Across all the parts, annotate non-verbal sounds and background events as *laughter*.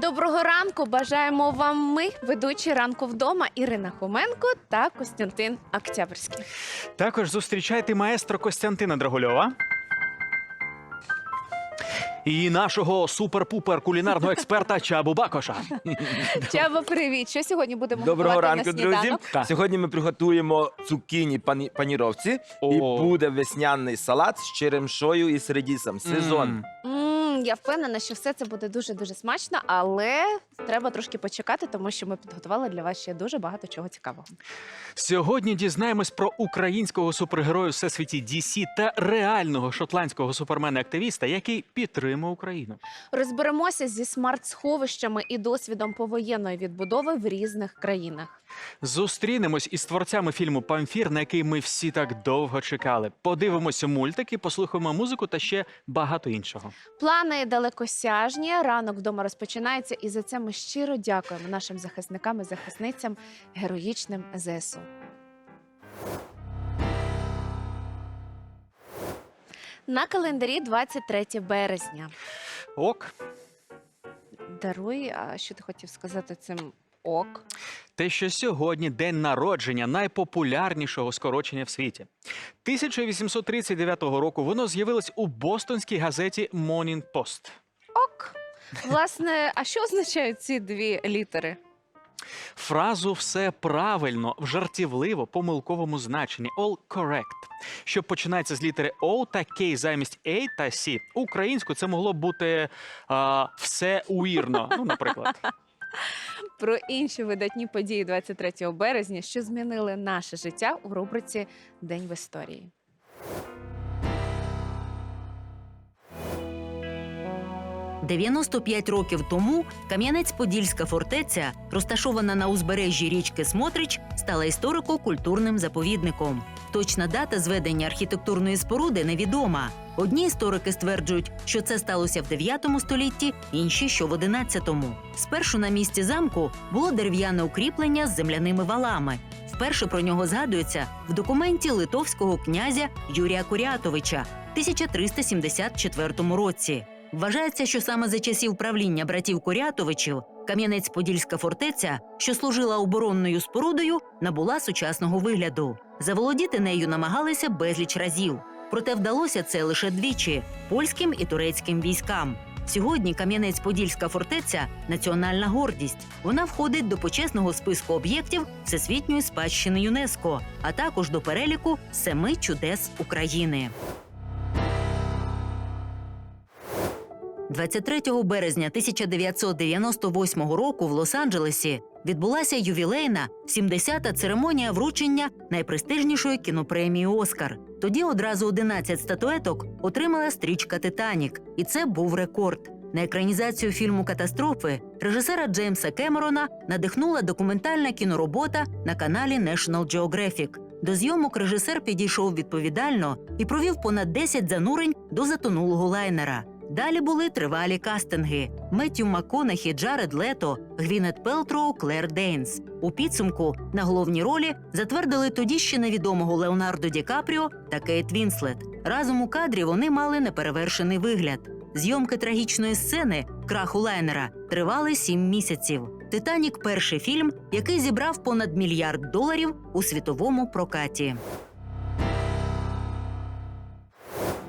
Доброго ранку! Бажаємо вам ми, ведучі ранку вдома Ірина Хоменко та Костянтин Октябрьський. Також зустрічайте маестро Костянтина Драгульова. І нашого супер-пупер кулінарного експерта *laughs* Чабу Бакоша. Чаба, привіт! Що сьогодні будемо Доброго готувати ранку, на друзі. сніданок? Так. Сьогодні ми приготуємо цукіні пані паніровці, і О. буде весняний салат з черемшою і з редісом. Сезон. М. Я впевнена, що все це буде дуже дуже смачно, але треба трошки почекати, тому що ми підготували для вас ще дуже багато чого цікавого. Сьогодні дізнаємось про українського супергероя у всесвіті DC та реального шотландського супермена-активіста, який підтримує Україну. Розберемося зі смарт-сховищами і досвідом повоєнної відбудови в різних країнах. Зустрінемось із творцями фільму Памфір, на який ми всі так довго чекали. Подивимося мультики, послухаємо музику та ще багато іншого. Плани далекосяжні. Ранок вдома розпочинається, і за це ми щиро дякуємо нашим захисникам і захисницям героїчним ЗСУ. На календарі 23 березня. Ок, Даруй, а що ти хотів сказати цим ок? Те, що сьогодні день народження найпопулярнішого скорочення в світі. 1839 року воно з'явилось у бостонській газеті Morning Post. Ок. Власне, а що означають ці дві літери? Фразу все правильно в жартівливо помилковому значенні all correct, що починається з літери O та K замість A та C. Українську це могло б бути а, все уірно. Ну, наприклад. *laughs* Про інші видатні події 23 березня, що змінили наше життя у рубриці День в історії. – 95 років тому Кам'янець-Подільська фортеця, розташована на узбережжі річки Смотрич, стала історико-культурним заповідником. Точна дата зведення архітектурної споруди невідома. Одні історики стверджують, що це сталося в 9 столітті, інші, що в 11-му. Спершу на місці замку було дерев'яне укріплення з земляними валами. Вперше про нього згадується в документі литовського князя Юрія Курятовича 1374 році. Вважається, що саме за часів правління братів Корятовичів Кам'янець-Подільська фортеця, що служила оборонною спорудою, набула сучасного вигляду. Заволодіти нею намагалися безліч разів. Проте вдалося це лише двічі польським і турецьким військам. Сьогодні Кам'янець-Подільська фортеця національна гордість. Вона входить до почесного списку об'єктів Всесвітньої спадщини ЮНЕСКО, а також до переліку семи чудес України. 23 березня 1998 року в Лос-Анджелесі відбулася ювілейна 70-та церемонія вручення найпрестижнішої кінопремії Оскар. Тоді одразу 11 статуеток отримала стрічка Титанік, і це був рекорд. На екранізацію фільму Катастрофи режисера Джеймса Кемерона надихнула документальна кіноробота на каналі National Geographic. До зйомок режисер підійшов відповідально і провів понад 10 занурень до затонулого лайнера. Далі були тривалі кастинги: Меттю МакКонахі, Джаред Лето, Гвінет Пелтроу, Клер Дейнс. У підсумку на головні ролі затвердили тоді ще невідомого Леонардо Ді Капріо та Кейт Вінслет. Разом у кадрі вони мали неперевершений вигляд. Зйомки трагічної сцени краху лайнера тривали сім місяців. Титанік перший фільм, який зібрав понад мільярд доларів у світовому прокаті.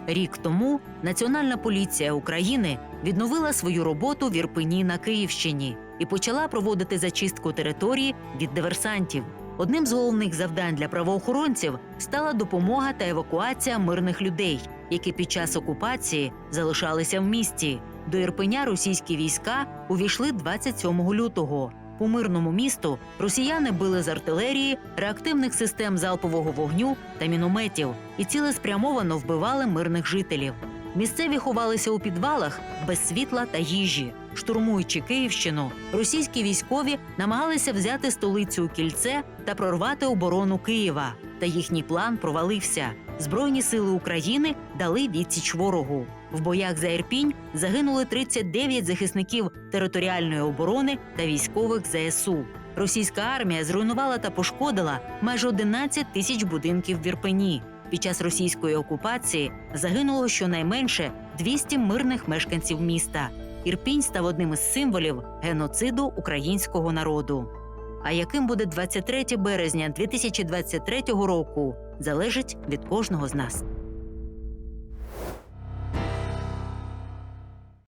Рік тому Національна поліція України відновила свою роботу в Ірпені на Київщині і почала проводити зачистку території від диверсантів. Одним з головних завдань для правоохоронців стала допомога та евакуація мирних людей, які під час окупації залишалися в місті. До Ірпеня російські війська увійшли 27 лютого. По мирному місту росіяни били з артилерії, реактивних систем залпового вогню та мінометів і цілеспрямовано вбивали мирних жителів. Місцеві ховалися у підвалах без світла та їжі. Штурмуючи Київщину, російські військові намагалися взяти столицю у кільце та прорвати оборону Києва. Та їхній план провалився. Збройні сили України дали відсіч ворогу. В боях за Ірпінь загинули 39 захисників територіальної оборони та військових ЗСУ. Російська армія зруйнувала та пошкодила майже 11 тисяч будинків в Ірпені. Під час російської окупації загинуло щонайменше 200 мирних мешканців міста. Ірпінь став одним із символів геноциду українського народу. А яким буде 23 березня 2023 року, залежить від кожного з нас.